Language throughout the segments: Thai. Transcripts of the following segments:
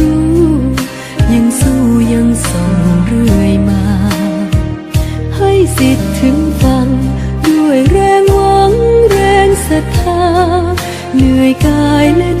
ู้ นื่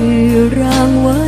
คือรางวัล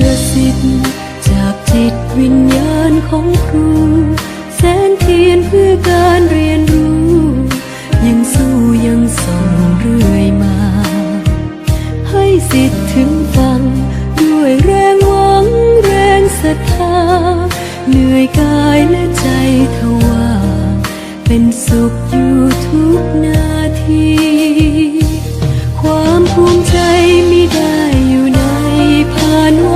อ ของครูแสนเทียนเพื่อการเรียนรู้ ยังสู้ยังส่งเรื่อยมา ให้สิทธิ์ถึงฟัง ด้วยแรงหวังแรงศรัทธา เหนื่อยกายและใจทว่าเป็นสุขอยู่ทุกนาที ความภูมิใจมิได้อยู่ในพานไหว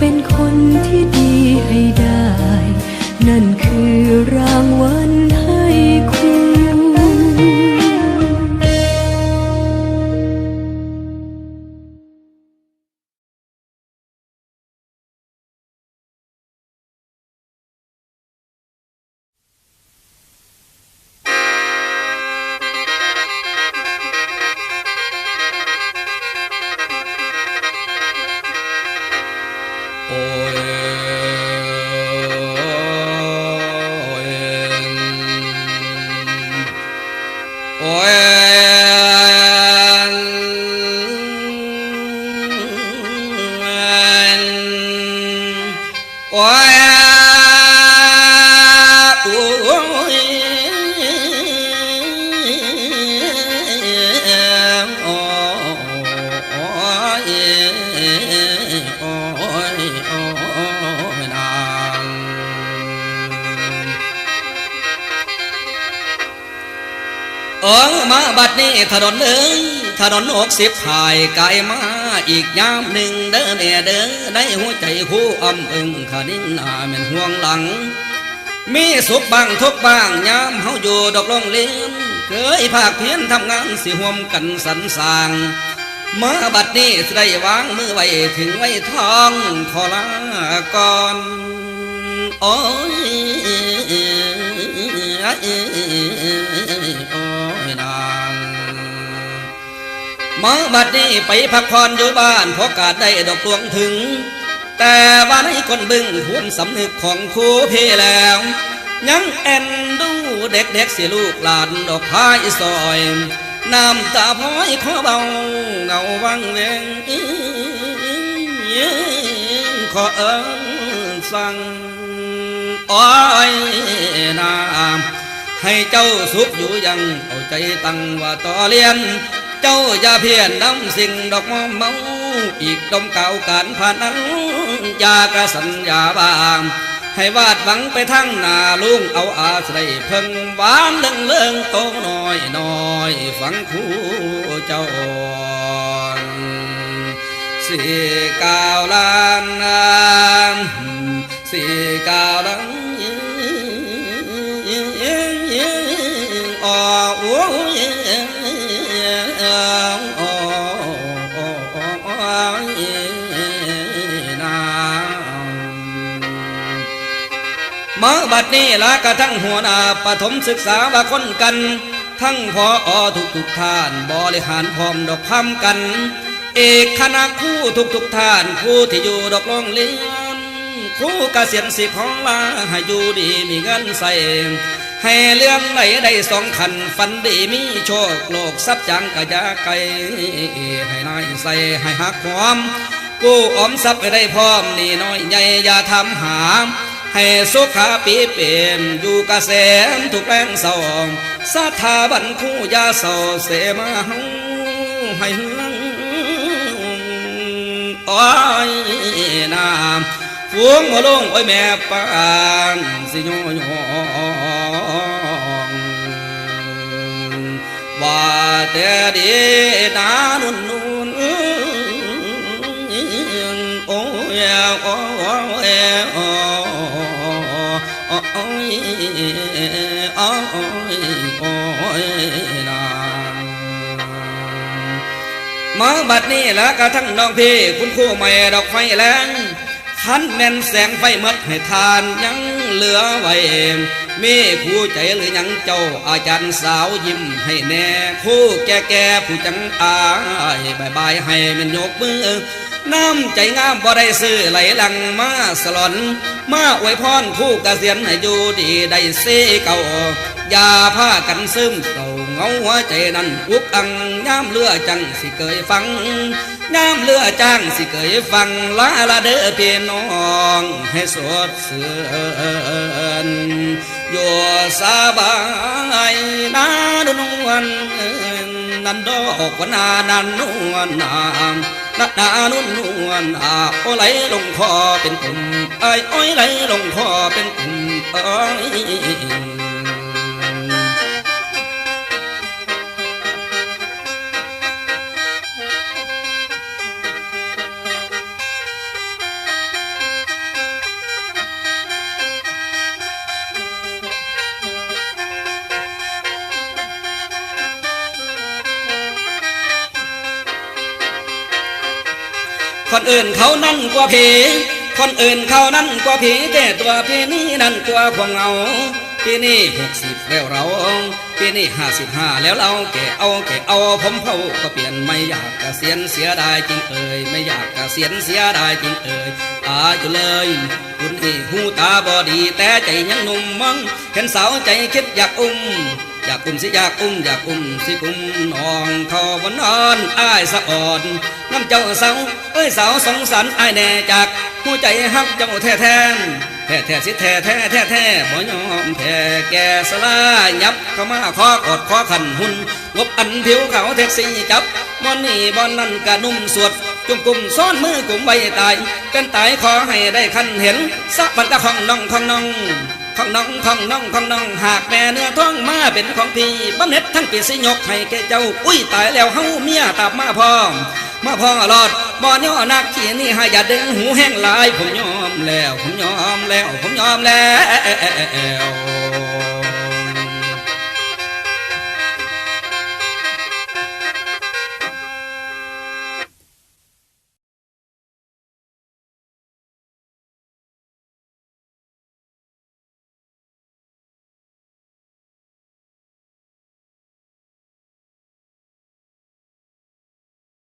เป็นคนที่ดีให้ได้ นั่นคือรางวัล ดนี้ถนนเอ้ยถนนหกสิบถ่ายไกลมาอีกยามหนึ่งเด้อแม่เด้อได้หัวใจคู่อำอึงขานิ่งหนาแม่นห่วงหลัง มีสุขบ้างทุกบ้างยามเฮาอยู่ดอกลงเลี้ยนเคยภาคเพียนทำงานสิห่วมกันสรรสางมาบัดนี้สิได้วางมือไว้ถึงไว้ทองขอลาก่อนโอ้ยโอ้ย มาบัดนี้ไปพักผ่อนอยู่บ้านเพราะกาดได้ดอกดวงถึง แต่ว่าในคนบึ้งทวนสำนึกของครูเพแล้ว ยังแอนดูเด็กๆเสียลูกหลานดอกพายซอยน้ำตาพลอยขอเบาเงาวังเวงขอเอิญสั่งอ้อยน้ำให้เจ้าสุขอยู่ยังเอาใจตั้งว่าต่อเลียน เจ้าอย่าเพียนน้ำสิ่งดอกมอมเมาอีกดมเก่าการผ่านนั้นอย่ากระสัญญาบางให้วาดหวังไปทั้งนาลุงเอาอาศัยเพิ่งหวานเรื่องเรื่องโตน้อยน้อยฟังคู่เจ้าอ่อนสี่กาวลานนานสี่กาวลังอ๋อโอ้อ ละกระทั่งหัวหน้าปฐมศึกษาว่าคนกัน ทั้งพออทุกทุกท่านบริหารพร้อมดอกพำกัน เอกคณะคู่ทุกทุกท่านผู้ที่อยู่ดอกโรงเรียนครู่เกษียณสิของลาให้อยู่ดีมีเงินใส่ให้เรื่องไหนได้สองขันฝันดีมีโชคโลกทรัพย์จังกะยาไกให้นายใส่ให้หักหอมกู้ออมทรัพย์ไปได้พร้อมนี่น้อยใหญ่อย่าทำหาม ให้สุขาปีเปรมอยู่กระแสมทุกแรงเศร้าสถาบันคู่ยาเศร้าเสมาเฮาให้เฮืองอ้อยน้ำฟูงมาลง โอ้ยแม่ปานสิโยโยว่าแต่ดีนานุ มาบัดนี้แล้วกระทั่งน้องพี่ คุณครูไม่ดอกไฟแรงขันแม่นแสงไฟมดให้ทานยังเหลือไว้มีครูใจหรือยังเจ้าอาจารย์สาวยิ้มให้แน่คู่แก่แก่ผู้จังอายบายบายให้มันยกมือน้ำใจงามบ่ได้ซื้อไหลหลังมาสลอน มาอวยพรคู่เกษียณให้อยู่ดีได้เสเก่าอย่าพากันซึมเศร้า เงาหัวใจนั้นอุกอังย่ามเลือจังสิเคยฟังย่ามเลือจ้างสิเคยฟังลาละเด้อพี่น้องให้สดเสือนอยู่สบายนาดุนวันนันดอกวนานันนวลนามนานานุ่นนวลอาโอไหลลงคอเป็นกลุ่มไอ้อ้อยไหลลงคอเป็นกลุ่มเอ้ย อื่นเขานั่นกว่าผีคนอื่นเขานั่นกว่าผีแต่ตัวพี่นี่นั่นกว่าของเงาพี่นี่หกสิบแล้วเราพี่นี่ห้าสิบห้าแล้วเราแก่เอาแก่เอาผมเผาก็เปลี่ยนไม่อยากกเกษียณเสียดายจริงเอ่ยไม่อยากกเกษียณเสียดายจริงเอ่ยอาอยู่เลยคุณนี่หูตาบอดีแต่ใจยังหนุ่มมังเห็นสาวใจคิดอยากอุ้ม อยากอุ้มสิอยากอุ้มอยากอุ้มสิอุ้มน้องเขาบนนอนอ้ายสะอ่อนน้ำเจ้าสาวเอ้ยสาวสงสารอ้ายแน่จากหัวใจฮักเจ้าแท้แท้แท้แท้สิแท้แท้แท้แท้บ่ยอมแท้แก่สลายับเข้ามาขอกอดขอขันหุ่นงบอันผิวเขาวแท็กซี่จับบอนนี่บอนนั่นกะนุ่มสวดจุ่มกุ่มซ้อนมือกุ่มใบตายเป็นตายขอให้ได้คันเห็นสักวันตะของน้องของน้อง ของน้องของน้องของน้องหากแม่เนื้อท้องมาเป็นของพี่บำเน็จทั้งปีสิยกให้แกเจ้า อุ้ยตายแล้วเฮาเมียตับมาพร้อมมาพอรอดบ่ย่อนักขี้นี่ให้อย่าดึงหูแห้งลาย ผมยอมแล้ว ผมยอมแล้ว ผมยอมแล้ว